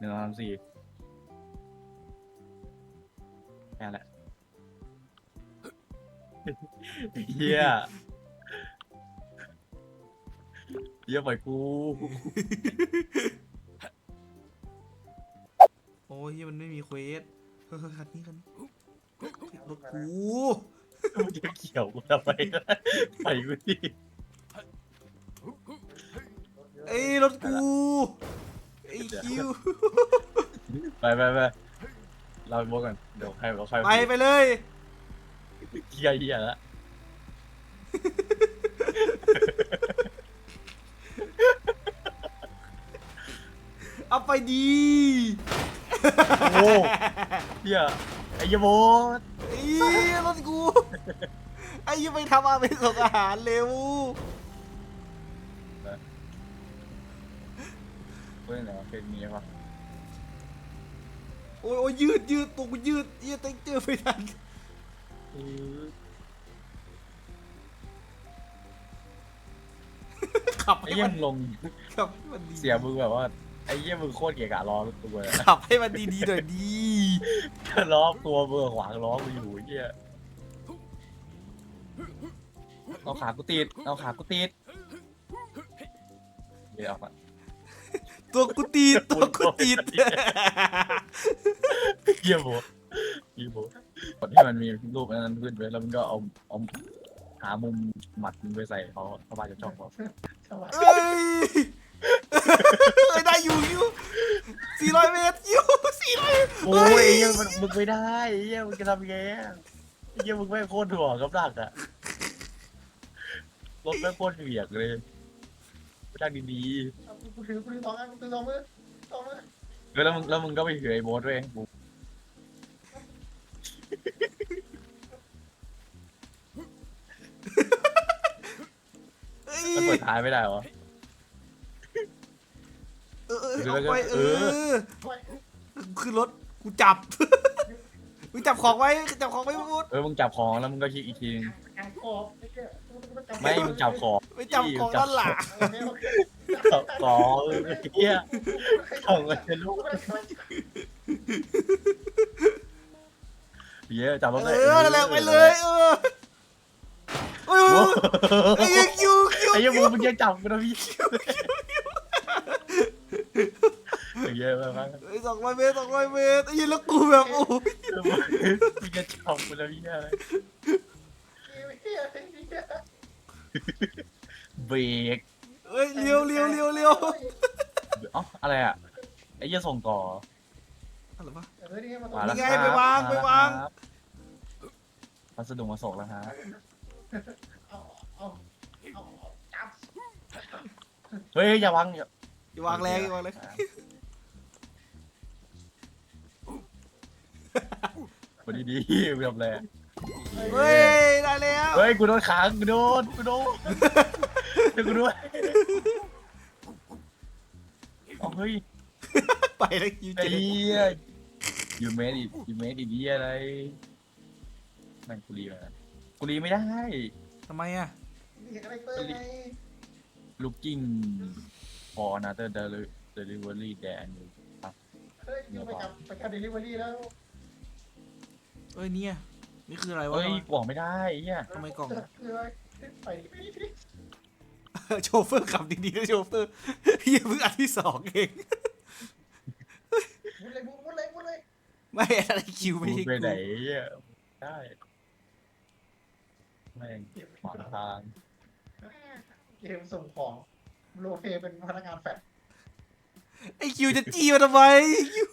หนึ่งสองสามสี่แค่นั้นแหละเฮียเฮียปล่อยกูโอ้ยเหี้ยมันไม่มีเควสเฮ้ยคันนี้คันนี้รถกูมึงจะเกี่ยวกูทำไมไปกูดิเอ้ยรถกูไอ้ คิวไปไปไปเราไปโบกกันเดี๋ยวใครบอกใครไปไปเลยเฮียเฮียละเอาไปดี โอ้เฮียไอ้เหี้ยโบสไอ้รถกู ไอ้ยังไปทำอาไปส่งอาหารเร็ว เฮ้ยไหนวะเพลงนี้ปะโอ้ยโอ้ยยืดยืดตัวกูยืดเยี่ยเต็งเจอไม่ทันขับไอ้ให้เหี้ยมันมึงลงขับให้มันดีเสียมึงแบบว่าไอ้เหี้ยมึงโคตรเกะกะล้อตัวเลยขับให้มันดีๆหน่อยดีล้อตัวมึงขวางล้อมึงอยู่ไอ้เหี้ยเอาขากูติดเอาขากูติดเดี๋ยวเอาก่อน ตัวกูตีดตัวกูตีดเหี้ยโบเหี้ยโบกดให้มันมีรูปอันนั้นขึ้นไว้แล้วมึงก็เอาเอาหามุมหมัดมึงไปใส่เขาเขาบาดจะชอบเขาเอ้ยเอ้ยได้อยู่อยู่สี่ร้อยเมตรอยู่สี่ร้อยโอ้ยไอ้เหี้ยมันมึงไม่ได้ไอ้เหี้ยมึงจะทำยังไงอะไอ้เหี้ยมึงไม่งโคตรถ่วงกับดักอะรถไม่งโคตรเหวียกเลยไปดักดี กูถือกูถือสองอันกูถือสองมือสองมือๆเออแล้วมึงแล้วมึงก็ไปถือไอ้โบ๊ทด้วยกูเอ้ยมันเปิดท้ายไม่ได้เหรอ เออเออเอาไปเอเออไว้ขึ้นรถกูจับ กูจับของไว้จับของไว้หมดเออมึงจับของแล้วมึงก็คลิกอีกทีนึงกางขอบ ไอ้เหี้ยไม่มึงจับของ ไม่จับของด้านหลังจับของเออไอ้เหี้ยของมันเป็นลูกเหี้ยจับรถเอเลยอนั่นแหละไปเลยเออโอ้ยโอ้ไอ้เหี้ยคิวคิวไอ้เหี้ยมึงมึงยังจับกูนะพี่ไอ้เหี้ยมาบ้างเอ้ยสองร้อยเมตรสองร้อยเมตรไอ้เหี้ยแล้วกูแบบโอ้ยมึงจะจับกูนะพี่อะไรเหี้ยไอ้ เหี้ยเบรกเอ้ยเลี้ยวเลี้ยวเลี้ยวเลี้ยวเอ๋ออะไรอะไอ้เหี้ยส่งต่ออะไรวะ เออนี่ไงมามาแล้วนี่คไงรับไปวางมไปแล้ววางครับพัสดุมาส่งแล้วฮะเอาเอาเอาจับเฮ้ยอย่าวางอย่าอย่าวางแรงอย่าวางแรงวันดีๆไม่ทำแรง เฮ้ยได้แล้วเฮ้ยกูโดนขังกูโดนกูโดนเดี๋ยวกูด้วยเอาเฮ้ยไปแล้วคิวไอ้เจ๊เหี้ยยูเมดอียูเมดอีดีอะไรแม่งกูรีมากูรีไม่ได้ทำไมอะนี่อะไรเตอร์ไง looking for another deli- delivery than you เฮ้ยไปกับไปกับเดลิเวอรี่แล้วเอ้ยเนี่ย นี่คืออะไรวะเฮ้ยบอกไม่ได้ไอ้เหี้ยทำไมกล่องคืออะไรไปไปไปโชเฟอร์ขับดีๆนะโชเฟอร์เฮียเพิ่งอันที่สองเอง มุดเลยมุดเลยมุดเลยไม่อะไรคิวไม่กูใช่ไปไหนกูเหี้ยได้แม่งขวางทางเกมส่งของโลเพเป็นพนักงานแฟดไอคิวจะจี้มาทำไมคิว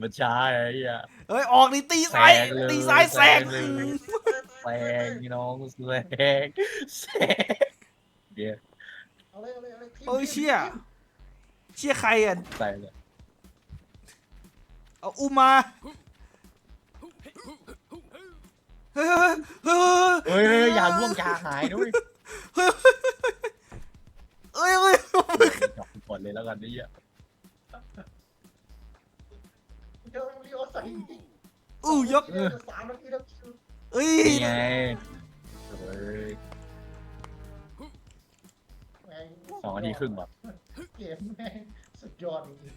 มันช้าไอ้เหี้ยเฮ้ยออกนี่ตีซ้ายแซงเลยตีซ้ายแซงแซงเลยแซงพี่น้องแซงแซงเดี๋ยวเอาเลยเอาเลยเอาเลยเอ้ยเชี่ยเชี่ยใครอะใส่เลยเอาอุ้มมาเฮ้ยเฮ้ยเฮ้ยเฮ้ยอย่าล่วงยาหายด้วยเฮ้ยเฮ้ยเฮ้ยจับกูก่อนเลยแล้วกันนี่อะเดี๋ย วรีโอใส่อู้ยกเดี๋ยวสามนาทีแล้วคิวเอ้ยนี่ไงเฮ้ยแม่งสองนาทีครึ่งแบบเกมแม่งสุดยอดจริง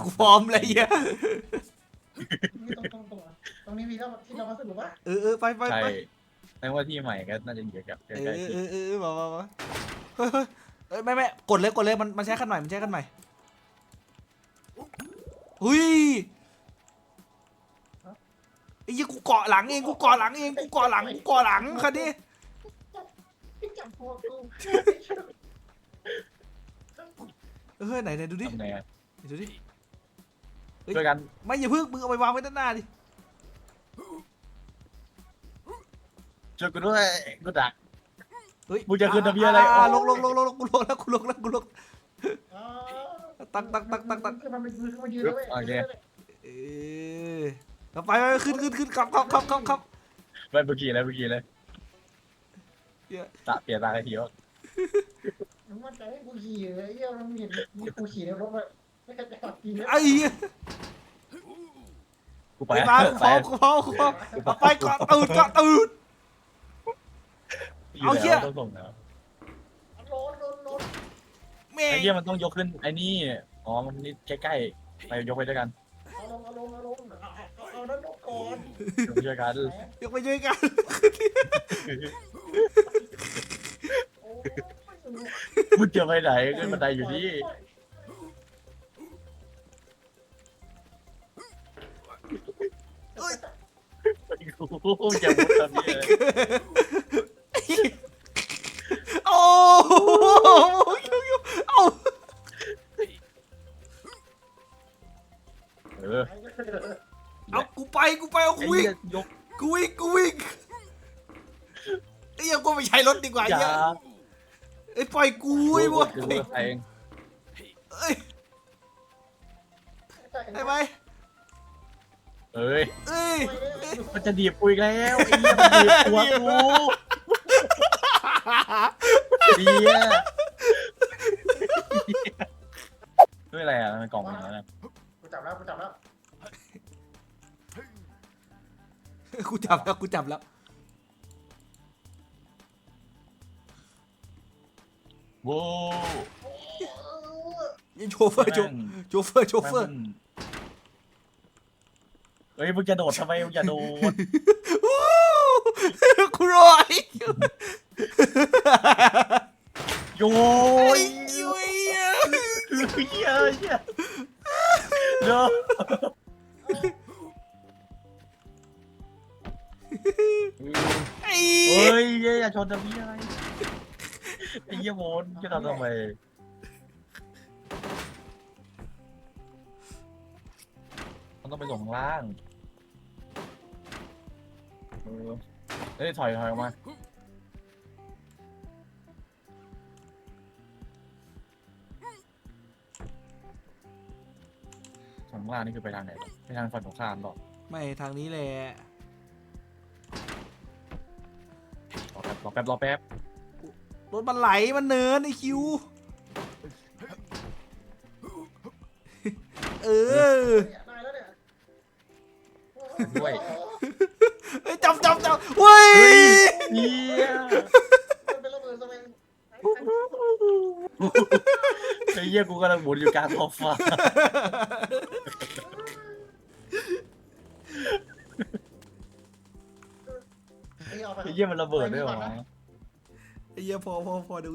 กูพร้อมเลยเหี้ยนี่ตรงตรงตรงตรงนี้มีแล้วที่เรามาสรุปว่าเออเออไปไปใช่ไปแปลว่าที่ใหม่ก็น่าจะอยู่กับใกเอล้อๆเอที่อเออเออมามามาเฮ้ยเฮ้ยเอ้ยไม่ไม่กดเลยกดเลยมันมันใช้คันใหม่มันใช้คันใหม่ อุ้ยไอ้ยี่กูเกาะหลังเองกูเกาะหลังเองกูเกาะหลังกูเกาะหลังคันนี้จับพวกกูเออไหนไหนดูดิทำไงอะดูดิช่วยกันไม่อย่าเพิ่งมึงเอาไปวางไว้ด้านหน้าดิช่วยกูด้วยกูดัก เฮ้ยมึงจะขึ้นทะเบียนอะไราโอ้ลงลงลงลงลงกูลงแล้วกูลงแล้วกูลงอ๋อ ตักตักตักตักตักคือมันเป็นมือมันยืนแล้วเว้ยเออเอาไปไปไปขึ้นขึ้นขึ้นขับขับขับขับขับไม่เมื่อกี้เลยเมื่อกี้เลยเหี้ยตะเปลี่ยนตาไอ้ทีวะมึงมันจะให้กูขี่เลยเยี่ยมันเห็นกูขี่ในรถแบบไม่เคยจะขับขี่เลยไอ้เหี้ยกูไปไปมาไปกูพอกูพอกูพอเอาไปเกาะตูดเกาะตูด เอาเหี้ย ต้องส่งนะรถรถรถแม่ ไอ้เหี้ยมันต้องยกขึ้นไอ้นี่ อ๋อ มันนี่ใกล้ๆ ไปยกไปด้วยกันเอาลงเอาลงเอาลงเอาเอานั่นลงก่อนยกไปด้วยกันยกไปช่วยกันโอ้มึงจะไปไหนขึ้นบันไดอยู่นี่กูจะมุดทำเหี้ยโอ้โห เออเอากูไปกูไปเอาไอ้กูวิ่งเหี้ยยก กูวิ่งกูวิ่งไอ้เหี้ยังกูไม่ใช้รถดีกว่าอไอ้ย่าเหี้ยไอ้ปล่อยกูไอ้บวกูไอ้เองเอ้ยไอ้ไปเอ้ย เอ้ยมันจะดีบกูอีกแล้วไอ้เหี้ยมันดีบตัวกูเดียด้วยอะไรอะมันกล่องมันอะไรกูจับแล้วกูจับแล้ว กูจับแล้วกูจับแล้ว โว้ยังโชเฟอร์โชโชเฟอร์โชเฟอร์ เฮ้ยมึงจะโดดทำไมมึงจะโดดวู้กูรอย โยไอ้ยยุ้ ทำเหี้ยอะไรไอ้เหี้ยโมนจะทำทำไมมันต้องไปส่งข้างล่างเออเฮ้ยถอยถอยออกมาข้างล่างนี่คือไปทางไหนวะไปทางฝั่งตรงข้ามหรอ ไม่ทางนี้แหละ รอแป๊บรอแป๊บรอแป๊บรถมันไหลมันเนินไอ้คิว เออได้แล้วเนี่ยด้วยเฮ้ยจับจับจับเว้ยเฮียมันเป็นระเบิดสมัยไอ้เหี้ยกูกำลังหมุนอยู่กลางท้องฟ้า ไอ้เหี้ยมันระเบิดด้วยเหรอ ไอ้เหี้ยพอพอพอดู